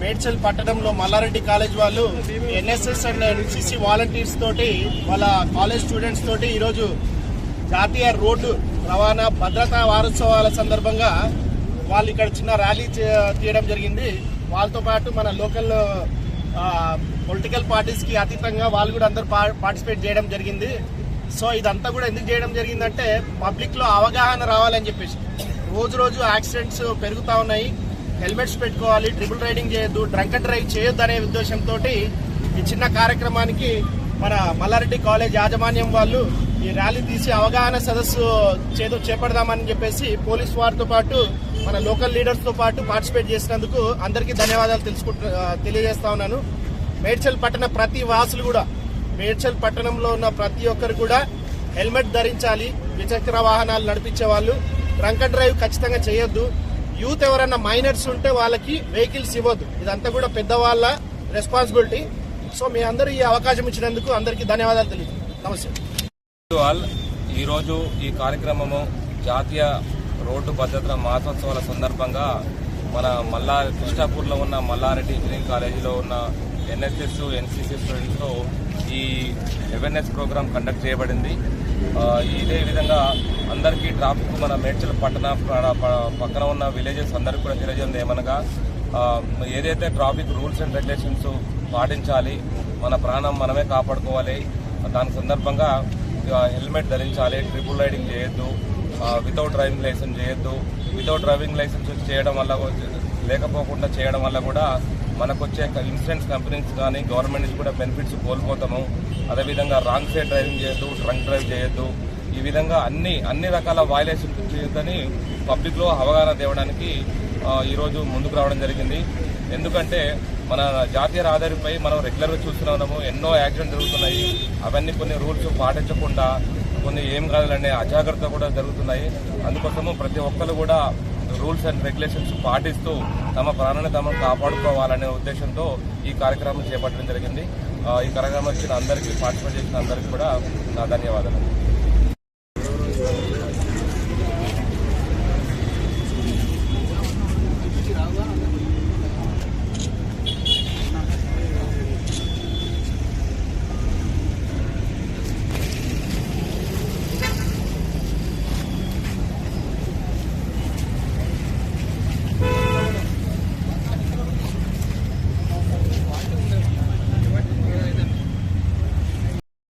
మేడ్చల్ పట్టణంలో మల్లారెడ్డి కాలేజ్ వాళ్ళు NSS and NCC volunteers తోటి వాళ్ళ కాలేజ్ స్టూడెంట్స్ తోటి ఈరోజు జాతీయ రోడ్డు రవాణా భద్రతా వారోత్సవాల సందర్భంగా వాళ్ళు ఇక్కడ చిన్న ర్యాలీ తీయడం జరిగింది. వాళ్ళతో పాటు మన లోకల్ పొలిటికల్ పార్టీస్కి అతీతంగా వాళ్ళు కూడా అందరూ పార్టిసిపేట్ చేయడం జరిగింది. సో ఇదంతా కూడా ఎందుకు చేయడం జరిగిందంటే పబ్లిక్లో అవగాహన రావాలని చెప్పేసి. రోజు రోజు యాక్సిడెంట్స్ పెరుగుతూ ఉన్నాయి. హెల్మెట్స్ పెట్టుకోవాలి ట్రిపుల్ రైడింగ్ చేయొద్దు డ్రంక్ అండ్ డ్రైవ్ చేయొద్దు అనే ఉద్దేశంతో ఈ చిన్న కార్యక్రమానికి మన మల్లారెడ్డి కాలేజ్ యాజమాన్యం వాళ్ళు ఈ ర్యాలీ తీసి అవగాహన సదస్సు చేదో చేపడదామని చెప్పేసి పోలీస్ వారితో పాటు మన లోకల్ లీడర్స్తో పాటు పార్టిసిపేట్ చేసినందుకు అందరికీ ధన్యవాదాలు తెలుసుకుంటు తెలియజేస్తా ఉన్నాను. మేడ్చల్ పట్టణ ప్రతి వాసులు కూడా మేడ్చల్ పట్టణంలో ఉన్న ప్రతి ఒక్కరు కూడా హెల్మెట్ ధరించాలి ద్విచక్ర వాహనాలు నడిపించే వాళ్ళు. డ్రంక్ డ్రైవ్ ఖచ్చితంగా చేయొద్దు. యూత్ ఎవరైనా మైనర్స్ ఉంటే వాళ్ళకి వెహికల్స్ ఇవ్వద్దు. ఇదంతా కూడా పెద్దవాళ్ళ రెస్పాన్సిబిలిటీ సో మీ అందరూ ఈ అవకాశం ఇచ్చినందుకు అందరికీ ధన్యవాదాలు తెలియదు నమస్తే. ఆల్ ఈరోజు ఈ కార్యక్రమము జాతీయ రోడ్డు భద్రతల మాసోత్సవాల సందర్భంగా మన మల్లా కృష్ణాపూర్లో ఉన్న మల్లారెడ్డి ఇంజనీరింగ్ కాలేజీలో ఉన్న ఎన్ఎస్ఎస్ ఎన్సీసీ స్టూడెంట్స్తో ఈ అవేర్నెస్ ప్రోగ్రామ్ కండక్ట్ చేయబడింది. ఇదే విధంగా అందరికీ ట్రాఫిక్ మన మేడ్చల్ పట్టణ ప- పక్కన ఉన్న విలేజెస్ అందరికీ కూడా తెలియజేయండి. ఏమనగా ఏదైతే ట్రాఫిక్ రూల్స్ అండ్ రెగ్యులేషన్స్ పాటించాలి మన ప్రాణం మనమే కాపాడుకోవాలి దాని సందర్భంగా హెల్మెట్ ధరించాలి ట్రిపుల్ రైడింగ్ చేయొద్దు వితౌట్ డ్రైవింగ్ లైసెన్స్ చేయొద్దు. వితౌట్ డ్రైవింగ్ లైసెన్స్ చేయడం వల్ల లేకపోకుండా చేయడం వల్ల కూడా మనకు వచ్చే ఇన్సూరెన్స్ కంపెనీస్ కానీ గవర్నమెంట్ నుంచి కూడా బెనిఫిట్స్ కోల్పోతాము. అదేవిధంగా రాంగ్ సైడ్ డ్రైవింగ్ చేయొద్దు ట్రంక్ డ్రైవ్ చేయొద్దు. ఈ విధంగా అన్ని అన్ని రకాల వైలేషన్ చేయొద్దని పబ్లిక్లో అవగాహన తేవడానికి ఈరోజు ముందుకు రావడం జరిగింది. ఎందుకంటే మన జాతీయ రహదారిపై మనం రెగ్యులర్గా చూస్తూనే ఉన్నాము. ఎన్నో యాక్సిడెంట్ జరుగుతున్నాయి. అవన్నీ కొన్ని రూల్స్ పాటించకుండా కొన్ని ఏం కాదులనే అజాగ్రత్త కూడా జరుగుతున్నాయి. అందుకోసము ప్రతి ఒక్కరు కూడా రూల్స్ అండ్ రెగ్యులేషన్స్ పాటిస్తూ తమ ప్రాణాన్ని తమను కాపాడుకోవాలనే ఉద్దేశంతో ఈ కార్యక్రమం చేపట్టడం జరిగింది. ఈ కార్యక్రమం వచ్చిన అందరికీ పార్టిసిపేట్ చేసిన అందరికీ కూడా నా ధన్యవాదాలు.